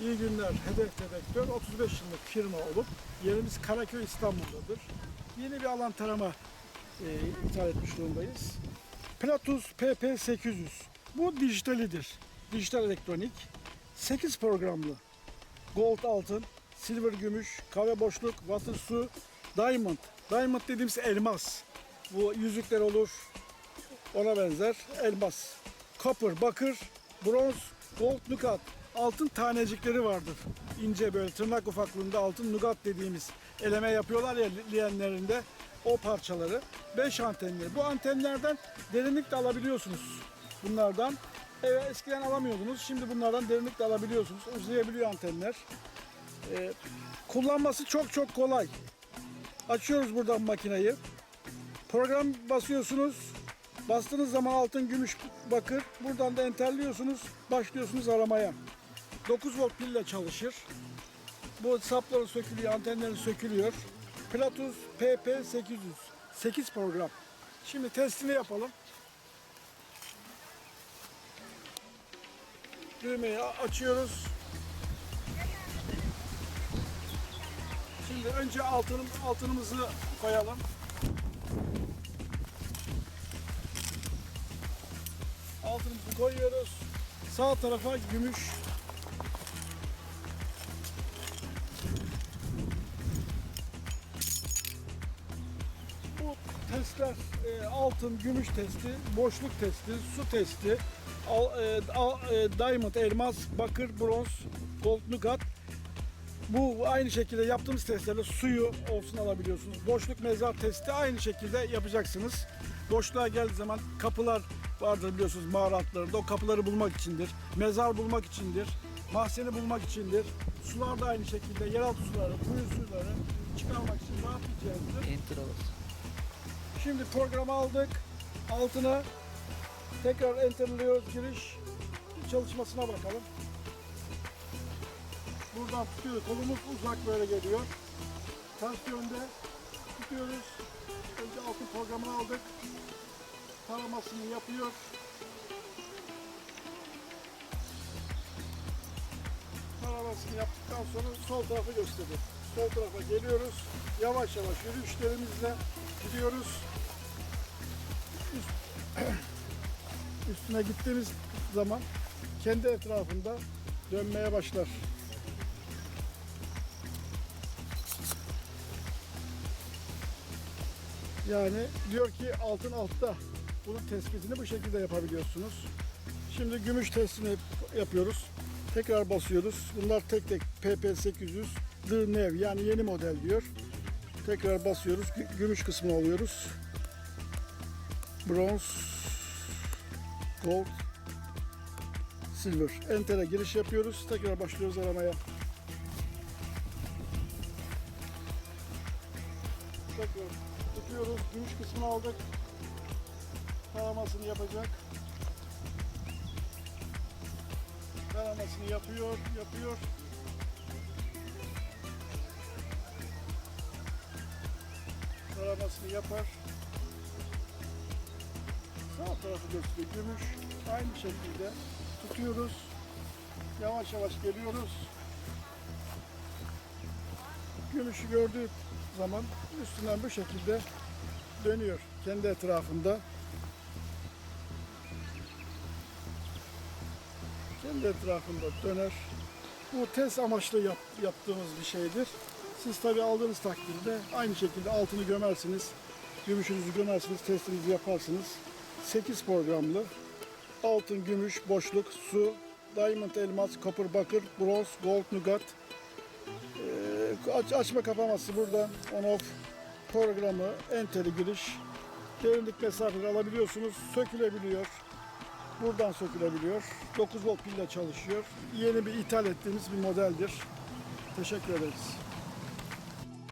İyi günler. Hedef Dedektör 35 yıllık firma olup yerimiz Karaköy İstanbul'dadır. Yeni bir alan tarama e, ithal etmiş durumdayız. Platus PP800. Bu dijitalidir. Dijital elektronik. 8 programlı. Gold altın, silver gümüş, kahve boşluk, water su, diamond. Diamond dediğimiz elmas. Bu yüzükler olur, ona benzer elmas. Copper, bakır, bronz, gold, nugat. Altın tanecikleri vardır. İnce böyle tırnak ufaklığında altın nugat dediğimiz eleme yapıyorlar ya leğenlerinde o parçaları. 5 antenli. Bu antenlerden derinlik de alabiliyorsunuz. Bunlardan evet, eskiden alamıyordunuz. Şimdi bunlardan derinlik de alabiliyorsunuz. Uzayabiliyor antenler. Ee, kullanması çok çok kolay. Açıyoruz buradan makineyi. Program basıyorsunuz. Bastığınız zaman altın, gümüş, bakır. Buradan da enterliyorsunuz. Başlıyorsunuz aramaya. 9 volt pille çalışır. Bu sapları sökülüyor, antenleri sökülüyor. Platus PP800. 8 program. Şimdi testini yapalım. Düğmeyi açıyoruz. Şimdi önce altın, altınımızı koyalım. Altınımızı koyuyoruz. Sağ tarafa gümüş. Testler e, altın, gümüş testi, boşluk testi, su testi, al- e, al- e, diamond, elmas, bakır, bronz, gold, nugat. Bu aynı şekilde yaptığımız testlerle suyu olsun alabiliyorsunuz. Boşluk mezar testi aynı şekilde yapacaksınız. Boşluğa geldiği zaman kapılar vardır biliyorsunuz mağara altlarında. O kapıları bulmak içindir. Mezar bulmak içindir. Mahzeni bulmak içindir. Sular da aynı şekilde yeraltı suları, kuyu suları çıkarmak için. Enter olursa. Şimdi programı aldık. Altına tekrar enterliyoruz giriş. Çalışmasına bakalım. Buradan tutuyoruz. Kolumuz uzak böyle geliyor. Ters yönde tutuyoruz. Önce altın programını aldık. Taramasını yapıyor. Taramasını yaptıktan sonra sol tarafı gösteriyor. Sol tarafa geliyoruz. Yavaş yavaş yürüyüşlerimizle gidiyoruz. Üst- Üstüne gittiğimiz zaman kendi etrafında dönmeye başlar. Yani diyor ki altın altta. Bunun tespitini bu şekilde yapabiliyorsunuz. Şimdi gümüş testini yap- yapıyoruz. Tekrar basıyoruz. Bunlar tek tek PP800 The New yani yeni model diyor. Tekrar basıyoruz. Gü- Gümüş kısmını alıyoruz. Bronz, Gold, Silver. Enter'e giriş yapıyoruz. Tekrar başlıyoruz aramaya. Tekrar tutuyoruz. Gümüş kısmını aldık. Taramasını yapacak. Taramasını yapıyor, yapıyor. Taramasını yapar. Sağ tarafı gösteriyor. Gümüş. Aynı şekilde tutuyoruz. Yavaş yavaş geliyoruz. Gümüşü gördüğü zaman üstünden bu şekilde dönüyor. Kendi etrafında. Kendi etrafında döner. Bu test amaçlı yap- yaptığımız bir şeydir. Siz tabi aldığınız takdirde aynı şekilde altını gömersiniz. Gümüşünüzü gömersiniz, testinizi yaparsınız. 8 programlı. Altın, gümüş, boşluk, su, diamond, elmas, copper, bakır, bronz, gold, nugat. Ee, aç, açma kapaması burada. On off programı, enteri giriş. Derinlik mesafeleri alabiliyorsunuz. Sökülebiliyor. Buradan sökülebiliyor. 9 volt pille çalışıyor. Yeni bir ithal ettiğimiz bir modeldir. Teşekkür ederiz.